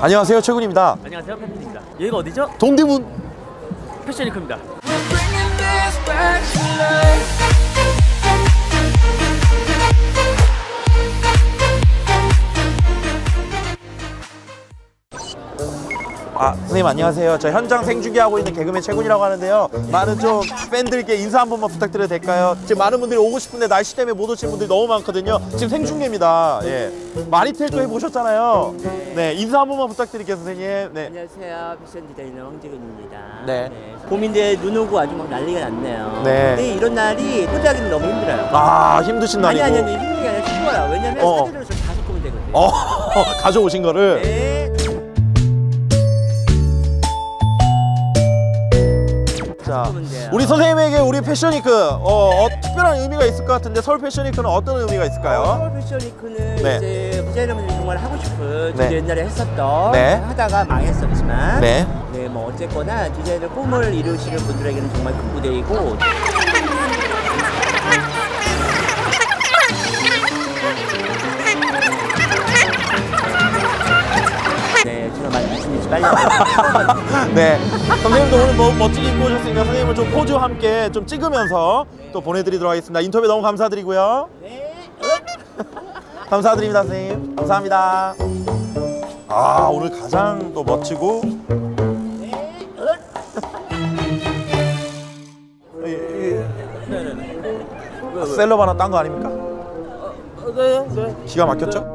안녕하세요 최군입니다. 안녕하세요 팬입니다. 여기가 어디죠? 동대문. 패션위크입니다 아 선생님 안녕하세요 저 현장 생중계하고 있는 개그맨 최군이라고 하는데요 많은 좀 팬들께 인사 한 번만 부탁드려도 될까요? 지금 많은 분들이 오고 싶은데 날씨 때문에 못 오신 분들이 너무 많거든요 지금 생중계입니다 예 마리텔 또 해보셨잖아요 네 인사 한 번만 부탁드릴게요 선생님 네. 안녕하세요. 패션 디자이너 황재근입니다. 네. 봄인데 눈 오고 아주 막 난리가 났네요. 네. 근데 이런 날이 소비하기는 너무 힘들어요. 아 힘드신 날이고 아니 아니 힘든 게 아니라 쉬워요. 왜냐면 어. 사진으로 좀 다섯 보면 되거든요. 어 가져오신 거를 네. 자. 우리 선생님에게 우리 패션위크 어, 어, 특별한 의미가 있을 것 같은데 서울 패션위크는 어떤 의미가 있을까요? 서울 패션 위크는 네. 이제 디자이너분들이 정말 하고 싶은 네. 저도 옛날에 했었던 네. 하다가 망했었지만 네. 네, 뭐 어쨌거나 디자이너 꿈을 이루시는 분들에게는 정말 큰 무대이고 네. 선생님도 오늘 뭐 멋지게 입고 오셨으니까 선생님을 좀 포즈 함께 좀 찍으면서 또 보내드리도록 하겠습니다. 인터뷰 너무 감사드리고요. 감사드립니다, 선생님. 감사합니다. 아, 오늘 가장 또 멋지고. 이- 이- 셀럽 하나 딴 거 아닙니까? 네, 네. 기가 막혔죠?